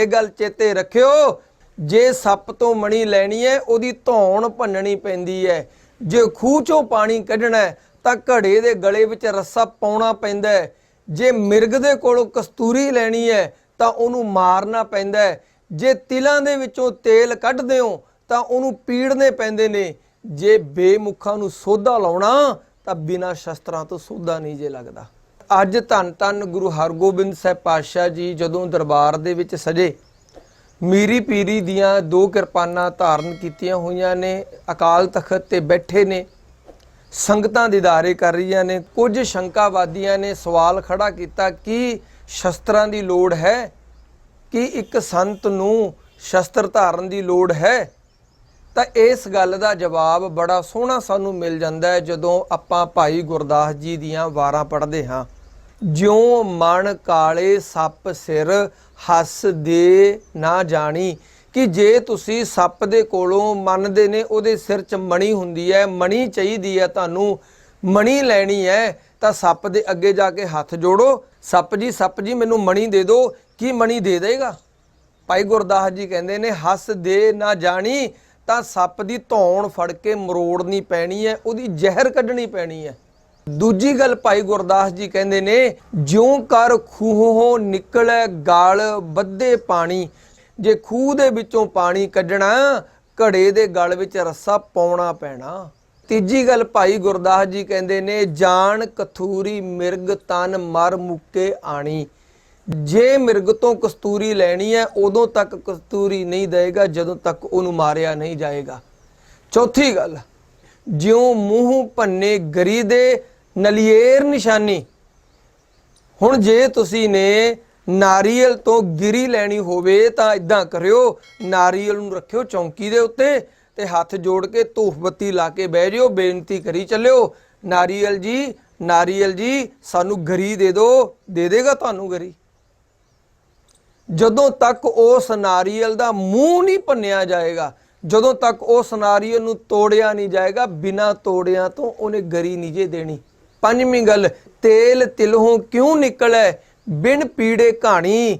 ਇਹ ਗੱਲ ਚੇਤੇ ਰੱਖਿਓ ਜੇ ਸੱਪ ਤੋਂ ਮਣੀ ਲੈਣੀ ਹੈ ਉਹਦੀ ਧੌਣ ਭੰਨਣੀ ਪੈਂਦੀ ਹੈ। ਜੇ ਖੂਹ ਚੋਂ ਪਾਣੀ ਕੱਢਣਾ ਹੈ, ਤਾਂ ਘੜੇ ਦੇ ਗਲੇ ਵਿੱਚ ਰੱਸਾ ਪਾਉਣਾ ਪੈਂਦਾ ਹੈ। ਜੇ ਮਿਰਗ ਦੇ ਕੋਲੋਂ ਕਸਤੂਰੀ ਲੈਣੀ ਹੈ ਤਾਂ ਉਹਨੂੰ ਮਾਰਨਾ ਪੈਂਦਾ ਹੈ। ਜੇ ਤਿਲਾਂ ਦੇ ਵਿੱਚੋਂ ਤੇਲ ਕੱਢਦੇ ਹੋ ਤਾਂ ਉਹਨੂੰ ਪੀੜਨੇ ਪੈਂਦੇ ਨੇ। ਜੇ ਬੇਮੁਖਾਂ ਨੂੰ ਸੋਧਾ ਲਾਉਣਾ ਤਾਂ ਬਿਨਾਂ ਸ਼ਸਤਰਾਂ ਤੋਂ ਸੋਧਾ ਨਹੀਂ ਜੇ ਲੱਗਦਾ। ਅੱਜ ਧੰਨ ਧੰਨ ਗੁਰੂ ਹਰਗੋਬਿੰਦ ਸਾਹਿਬ ਪਾਤਸ਼ਾਹ ਜੀ ਜਦੋਂ ਦਰਬਾਰ ਦੇ ਵਿੱਚ ਸਜੇ, ਮੀਰੀ ਪੀਰੀ ਦੀਆਂ ਦੋ ਕਿਰਪਾਨਾਂ ਧਾਰਨ ਕੀਤੀਆਂ ਹੋਈਆਂ ਨੇ, ਅਕਾਲ ਤਖਤ ਤੇ ਬੈਠੇ ਨੇ, ਸੰਗਤਾਂ ਦੀਦਾਰੇ ਕਰ ਰਹੀਆਂ ਨੇ, ਕੁਝ ਸ਼ੰਕਾਵਾਦੀਆਂ ਨੇ ਸਵਾਲ ਖੜਾ ਕੀਤਾ ਕਿ ਸ਼ਸਤਰਾਂ ਦੀ ਲੋੜ ਹੈ? ਕਿ ਇੱਕ ਸੰਤ ਨੂੰ ਸ਼ਸਤਰ ਧਾਰਨ ਦੀ ਲੋੜ ਹੈ? ਤਾਂ ਇਸ ਗੱਲ ਦਾ ਜਵਾਬ ਬੜਾ ਸੋਹਣਾ ਸਾਨੂੰ ਮਿਲ ਜਾਂਦਾ ਹੈ ਜਦੋਂ ਆਪਾਂ ਭਾਈ ਗੁਰਦਾਸ ਜੀ ਦੀਆਂ ਵਾਰਾਂ ਪੜ੍ਹਦੇ ਹਾਂ। ਜਿਉ ਮਨ ਕਾਲੇ ਸੱਪ ਸਿਰ ਹੱਸ ਦੇ ਨਾ ਜਾਣੀ, ਕਿ ਜੇ ਤੁਸੀਂ ਸੱਪ ਦੇ ਕੋਲੋਂ ਮੰਨਦੇ ਨੇ, ਉਹਦੇ ਸਿਰ 'ਚ ਮਣੀ ਹੁੰਦੀ ਹੈ ਮਣੀ ਚਾਹੀਦੀ ਹੈ ਤੁਹਾਨੂੰ, ਮਣੀ ਲੈਣੀ ਹੈ ਤਾਂ ਸੱਪ ਦੇ ਅੱਗੇ ਜਾ ਕੇ ਹੱਥ ਜੋੜੋ। ਸੱਪ ਜੀ ਸੱਪ ਜੀ, ਮੈਨੂੰ ਮਣੀ ਦੇ ਦਿਓ ਕੀ ਮਣੀ ਦੇ ਦੇਗਾ? ਭਾਈ ਗੁਰਦਾਸ ਜੀ ਕਹਿੰਦੇ ਨੇ, ਹੱਸ ਦੇ ਨਾ ਜਾਣੀ, ਤਾਂ ਸੱਪ ਦੀ ਧੌਣ ਫੜ ਕੇ ਮਰੋੜਨੀ ਪੈਣੀ ਹੈ ਉਹਦੀ ਜ਼ਹਿਰ ਕੱਢਣੀ ਪੈਣੀ ਹੈ ਦੂਜੀ ਗੱਲ ਭਾਈ ਗੁਰਦਾਸ ਜੀ ਕਹਿੰਦੇ ਨੇ, ਜਿਉਂ ਕਰ ਖੂਹੋਂ ਨਿਕਲੇ ਗਾਲ ਬੱਧੇ ਪਾਣੀ। ਜੇ ਖੂਹ ਦੇ ਵਿੱਚੋਂ ਪਾਣੀ ਕੱਢਣਾ, ਘੜੇ ਦੇ ਗਲ ਵਿੱਚ ਰੱਸਾ ਪਾਉਣਾ ਪੈਣਾ। ਤੀਜੀ ਗੱਲ ਭਾਈ ਗੁਰਦਾਸ ਜੀ ਕਹਿੰਦੇ ਨੇ ਜਾਣ ਕਥੂਰੀ ਮਿਰਗ ਤਨ ਮਰ ਮੁੱਕੇ ਆਣੀ। ਜੇ ਮਿਰਗ ਤੋਂ ਕਸਤੂਰੀ ਲੈਣੀ ਹੈ, ਉਦੋਂ ਤੱਕ ਕਸਤੂਰੀ ਨਹੀਂ ਦੇਗਾ ਜਦੋਂ ਤੱਕ ਉਹਨੂੰ ਮਾਰਿਆ ਨਹੀਂ ਜਾਏਗਾ ਚੌਥੀ ਗੱਲ, ਜਿਉਂ ਮੂੰਹ ਭੰਨੇ ਗਰੀ ਦੇ ਨਲੀਏਰ ਨਿਸ਼ਾਨੀ। ਹੁਣ ਜੇ ਤੁਸੀਂ ਨੇ ਨਾਰੀਅਲ ਤੋਂ ਗਿਰੀ ਲੈਣੀ ਹੋਵੇ ਤਾਂ ਇਦਾਂ ਕਰਿਓ, ਨਾਰੀਅਲ ਨੂੰ ਰੱਖਿਓ ਚੌਂਕੀ ਦੇ ਉੱਤੇ ਤੇ ਹੱਥ ਜੋੜ ਕੇ ਧੂਫ ਬੱਤੀ ਲਾ ਕੇ ਬਹਿ ਜਿਓ, ਬੇਨਤੀ ਕਰੀ ਚੱਲਿਓ, ਨਾਰੀਅਲ ਜੀ ਨਾਰੀਅਲ ਜੀ, ਸਾਨੂੰ ਗਰੀ ਦੇ ਦਿਓ ਦੇ ਦੇਗਾ ਤੁਹਾਨੂੰ ਗਰੀ। ਜਦੋਂ ਤੱਕ ਉਸ ਨਾਰੀਅਲ ਦਾ ਮੂੰਹ ਨਹੀਂ ਭੰਨਿਆ ਜਾਏਗਾ, ਜਦੋਂ ਤੱਕ ਉਸ ਨਾਰੀਅਲ ਨੂੰ ਤੋੜਿਆ ਨਹੀਂ ਜਾਏਗਾ, ਬਿਨਾ ਤੋੜਿਆਂ ਤੋਂ ਉਹਨੇ ਗਰੀ ਨਹੀਂ ਜੇ ਦੇਣੀ। ਪੰਜਵੀਂ ਗੱਲ, ਤੇਲ ਤਿਲਹੋਂ ਕਿਉਂ ਨਿਕਲੇ? ਬਿਨ ਪੀੜੇ ਕਹਾਣੀ।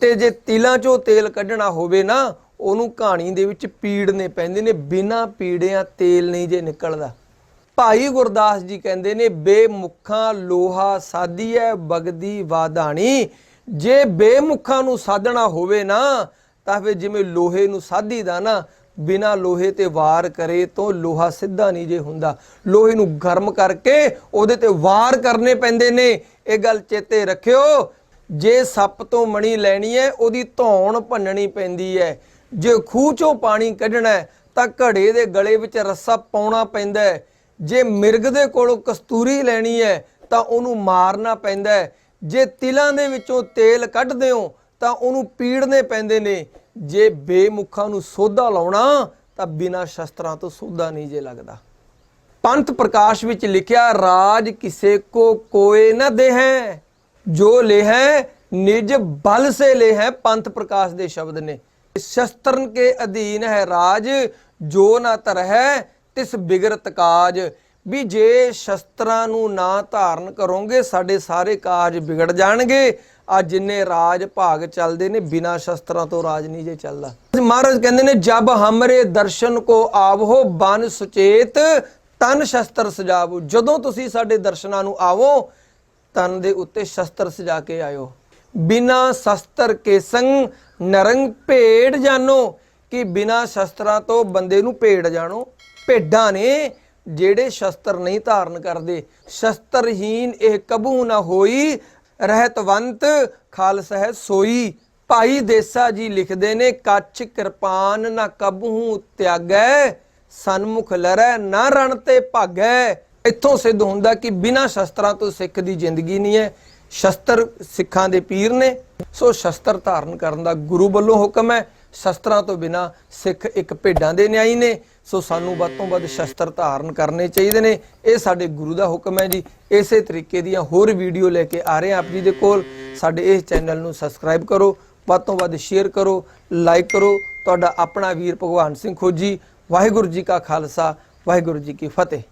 ਤੇ ਜੇ ਤਿਲਾਂ ਚੋਂ ਤੇਲ ਕੱਢਣਾ ਹੋਵੇ ਨਾ, ਉਹਨੂੰ ਕਹਾਣੀ ਦੇ ਵਿੱਚ ਪੀੜਨੇ ਪੈਂਦੇ ਨੇ, ਬਿਨਾ ਪੀੜਿਆਂ ਤੇਲ ਨਹੀਂ ਜੇ ਨਿਕਲਦਾ। ਭਾਈ ਗੁਰਦਾਸ ਜੀ ਕਹਿੰਦੇ ਨੇ, ਬੇਮੁਖਾਂ ਲੋਹਾ ਸਾਧੀਐ, ਬਗਦੀ ਵਾਧਾਣੀ। ਜੇ ਬੇਮੁਖਾਂ ਨੂੰ ਸਾਧਣਾ ਹੋਵੇ ਨਾ, ਤਾਂ ਫਿਰ ਜਿਵੇਂ ਲੋਹੇ ਨੂੰ ਸਾਧੀਦਾ ਨਾ ਬਿਨਾ ਲੋਹੇ ਤੇ ਵਾਰ ਕਰੇ ਤੋਂ ਲੋਹਾ ਸਿੱਧਾ ਨਹੀਂ ਜੇ ਹੁੰਦਾ। ਲੋਹੇ ਨੂੰ ਗਰਮ ਕਰਕੇ ਉਹਦੇ ਤੇ ਵਾਰ ਕਰਨੇ ਪੈਂਦੇ ਨੇ। ਇਹ ਗੱਲ ਚੇਤੇ ਰੱਖਿਓ। ਜੇ ਸੱਪ ਤੋਂ ਮਣੀ ਲੈਣੀ ਹੈ, ਉਹਦੀ ਧੌਣ ਭੰਨਣੀ ਪੈਂਦੀ ਹੈ। ਜੇ ਖੂਹ ਚੋਂ ਪਾਣੀ ਕੱਢਣਾ ਤਾਂ ਘੜੇ ਦੇ ਗਲੇ ਵਿੱਚ ਰੱਸਾ ਪਾਉਣਾ ਪੈਂਦਾ ਹੈ। ਜੇ ਮਿਰਗ ਦੇ ਕੋਲੋਂ ਕਸਤੂਰੀ ਲੈਣੀ ਹੈ, ਤਾਂ ਉਹਨੂੰ ਮਾਰਨਾ ਪੈਂਦਾ ਹੈ। ਜੇ ਤਿਲਾਂ ਦੇ ਵਿੱਚੋਂ ਤੇਲ ਕੱਢਦੇ ਹੋ, ਤਾਂ ਉਹਨੂੰ ਪੀੜਨੇ ਪੈਂਦੇ ਨੇ। ਜੇ ਬੇਮੁਖਾਂ ਨੂੰ ਸੋਧਾ ਲਾਉਣਾ ਤਾਂ ਬਿਨਾਂ ਸ਼ਸਤਰਾਂ ਤੋਂ ਸੋਧਾ ਨਹੀਂ ਜੇ ਲੱਗਦਾ। ਪੰਥ ਪ੍ਰਕਾਸ਼ ਵਿੱਚ ਲਿਖਿਆ, ਰਾਜ ਕਿਸੇ ਕੋ ਕੋਏ ਨਾ ਦੇਹੈ, ਜੋ ਲੇਹੈ, ਨਿਜ ਬਲ ਸੇ ਲੇਹੈ, ਪੰਥ ਪ੍ਰਕਾਸ਼ ਦੇ ਸ਼ਬਦ ਨੇ। ਸ਼ਸਤਰਨ ਕੇ ਅਧੀਨ ਹੈ ਰਾਜ, ਜੋ ਨਾ ਤਰਹਿ, ਤਿਸ ਬਿਗਰਤ ਕਾਜ। ਵੀ ਜੇ ਸ਼ਸਤਰਾਂ ਨੂੰ ਨਾ ਧਾਰਨ ਕਰੋਗੇ, ਸਾਡੇ ਸਾਰੇ ਕਾਰਜ ਵਿਗੜ ਜਾਣਗੇ। ਆ ਜਿੰਨੇ ਰਾਜ ਭਾਗ ਚੱਲਦੇ ਨੇ, ਬਿਨਾ ਸ਼ਸਤਰਾਂ ਤੋਂ ਰਾਜ ਨਹੀਂ ਜੇ ਚੱਲਦਾ। ਮਹਾਰਾਜ ਕਹਿੰਦੇ ਨੇ, ਜਬ ਹਮਰੇ ਦਰਸ਼ਨ ਕੋ ਆਵੋ, ਬਨ ਸੁਚੇਤ, ਤਨ ਸ਼ਸਤਰ ਸਜਾਵੋ। ਜਦੋਂ ਤੁਸੀਂ ਸਾਡੇ ਦਰਸ਼ਨਾਂ ਨੂੰ ਆਵੋ, ਤਨ ਦੇ ਉੱਤੇ ਸ਼ਸਤਰ ਸਜਾ ਕੇ ਆਇਓ। ਬਿਨਾ ਸ਼ਸਤਰ ਕੇ ਸੰਗ ਨਰੰਗ ਭੇਡ ਜਾਨੋ, ਕਿ ਬਿਨਾ ਸ਼ਸਤਰਾਂ ਤੋਂ ਬੰਦੇ ਨੂੰ ਭੇਡ ਜਾਣੋ। ਭੇਡਾਂ ਨੇ ਜਿਹੜੇ ਸ਼ਸਤਰ ਨਹੀਂ ਧਾਰਨ ਕਰਦੇ ਸ਼ਸਤਰਹੀਨ ਇਹ ਕਬੂ ਨਾ ਹੋਈ, ਰਹਿਤਵੰਤ ਖਾਲਸ ਹੈ ਸੋਈ। ਭਾਈ ਦੇਸਾ ਜੀ ਲਿਖਦੇ ਨੇ ਕੱਚ ਕਿਰਪਾਨ ਨਾ ਕਬਹੂ ਤਿਆਗੈ, ਸਨਮੁਖ ਲਰੈ ਨਾ ਰਣ ਤੇ ਭਾਗੈ। ਇੱਥੋਂ ਸਿੱਧ ਹੁੰਦਾ ਕਿ ਬਿਨਾਂ ਸ਼ਸਤਰਾਂ ਤੋਂ ਸਿੱਖ ਦੀ ਜ਼ਿੰਦਗੀ ਨਹੀਂ ਹੈ। ਸ਼ਸਤਰ ਸਿੱਖਾਂ ਦੇ ਪੀਰ ਨੇ, ਸੋ ਸ਼ਸਤਰ ਧਾਰਨ ਕਰਨ ਦਾ ਗੁਰੂ ਵੱਲੋਂ ਹੁਕਮ ਹੈ। ਸ਼ਸਤਰਾਂ ਤੋਂ ਬਿਨਾ ਸਿੱਖ ਇੱਕ ਭੇਡਾਂ ਦੇ ਨਿਆਈ ਨੇ। ਸੋ ਸਾਨੂੰ ਵੱਧ ਤੋਂ ਵੱਧ ਸ਼ਸਤਰ ਧਾਰਨ ਕਰਨੇ ਚਾਹੀਦੇ ਨੇ। ਇਹ ਸਾਡੇ ਗੁਰੂ ਦਾ ਹੁਕਮ ਹੈ ਜੀ। ਇਸੇ ਤਰੀਕੇ ਦੀਆਂ ਹੋਰ ਵੀਡੀਓ ਲੈ ਕੇ ਆ ਰਹੇ ਹਾਂ ਆਪ ਜੀ ਦੇ ਕੋਲ। ਸਾਡੇ ਇਸ ਚੈਨਲ ਨੂੰ ਸਬਸਕ੍ਰਾਈਬ ਕਰੋ, ਵੱਧ ਤੋਂ ਵੱਧ ਸ਼ੇਅਰ ਕਰੋ, ਲਾਈਕ ਕਰੋ। ਤੁਹਾਡਾ ਆਪਣਾ ਵੀਰ ਭਗਵਾਨ ਸਿੰਘ ਖੋਜੀ। ਵਾਹਿਗੁਰੂ ਜੀ ਕਾ ਖਾਲਸਾ, ਵਾਹਿਗੁਰੂ ਜੀ ਕੀ ਫਤਿਹ।